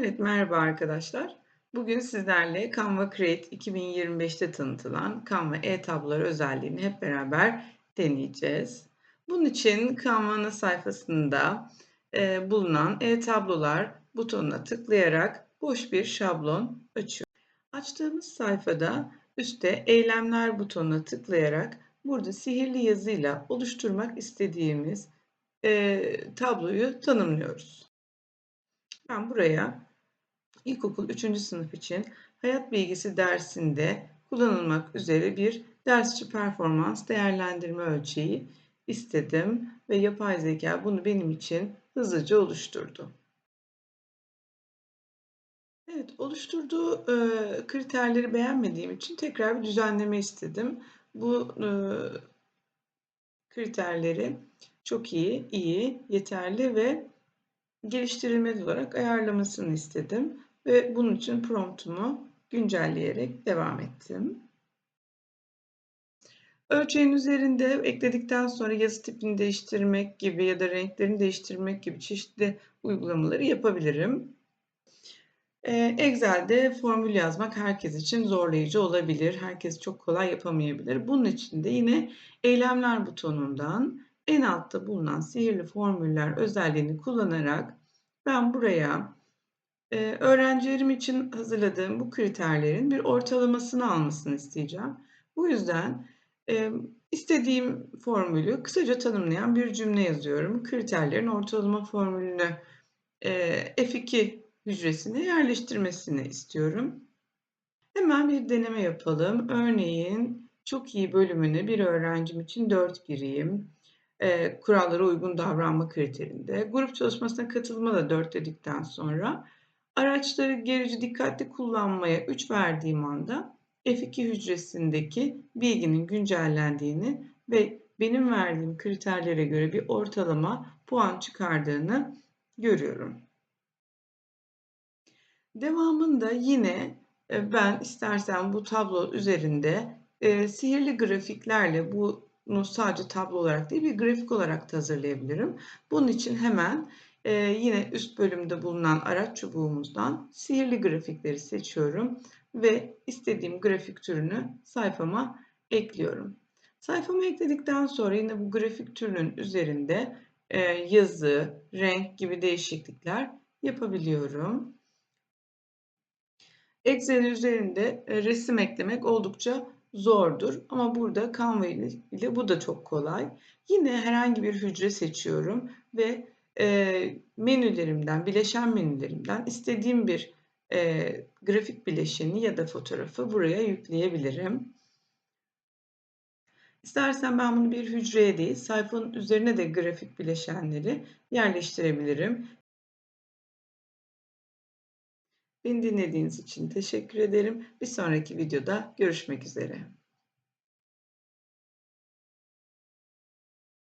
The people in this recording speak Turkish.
Evet, merhaba arkadaşlar. Bugün sizlerle Canva Create 2025'te tanıtılan Canva e-tablolar özelliğini hep beraber deneyeceğiz. Bunun için Canva'nın sayfasında e, bulunan e-tablolar butonuna tıklayarak boş bir şablon açıyorum. Açtığımız sayfada üstte eylemler butonuna tıklayarak burada sihirli yazıyla oluşturmak istediğimiz e, tabloyu tanımlıyoruz. Ben buraya İlkokul 3. sınıf için hayat bilgisi dersinde kullanılmak üzere bir dersçi performans değerlendirme ölçeği istedim ve yapay zeka bunu benim için hızlıca oluşturdu. Evet, oluşturduğu e, kriterleri beğenmediğim için tekrar bir düzenleme istedim. Bu e, kriterleri çok iyi, iyi, yeterli ve geliştirilmeli olarak ayarlamasını istedim ve bunun için promptumu güncelleyerek devam ettim. Ölçeğin üzerinde ekledikten sonra yazı tipini değiştirmek gibi ya da renklerini değiştirmek gibi çeşitli uygulamaları yapabilirim. Ee, Excel'de formül yazmak herkes için zorlayıcı olabilir. Herkes çok kolay yapamayabilir. Bunun için de yine eylemler butonundan en altta bulunan sihirli formüller özelliğini kullanarak ben buraya e, öğrencilerim için hazırladığım bu kriterlerin bir ortalamasını almasını isteyeceğim. Bu yüzden e, istediğim formülü kısaca tanımlayan bir cümle yazıyorum. Kriterlerin ortalama formülünü e, F2 hücresine yerleştirmesini istiyorum. Hemen bir deneme yapalım. Örneğin çok iyi bölümüne bir öğrencim için 4 gireyim e, kurallara uygun davranma kriterinde. Grup çalışmasına katılma da 4 dedikten sonra araçları gerici dikkatli kullanmaya 3 verdiğim anda F2 hücresindeki bilginin güncellendiğini ve benim verdiğim kriterlere göre bir ortalama puan çıkardığını görüyorum. Devamında yine e, ben istersen bu tablo üzerinde e, sihirli grafiklerle bu bunu sadece tablo olarak değil bir grafik olarak da hazırlayabilirim. Bunun için hemen e, yine üst bölümde bulunan araç çubuğumuzdan sihirli grafikleri seçiyorum ve istediğim grafik türünü sayfama ekliyorum. Sayfama ekledikten sonra yine bu grafik türünün üzerinde e, yazı, renk gibi değişiklikler yapabiliyorum. Excel üzerinde e, resim eklemek oldukça zordur. Ama burada Canva ile bu da çok kolay. Yine herhangi bir hücre seçiyorum ve e, menülerimden, bileşen menülerimden istediğim bir e, grafik bileşeni ya da fotoğrafı buraya yükleyebilirim. İstersen ben bunu bir hücreye değil, sayfanın üzerine de grafik bileşenleri yerleştirebilirim. Beni dinlediğiniz için teşekkür ederim. Bir sonraki videoda görüşmek üzere.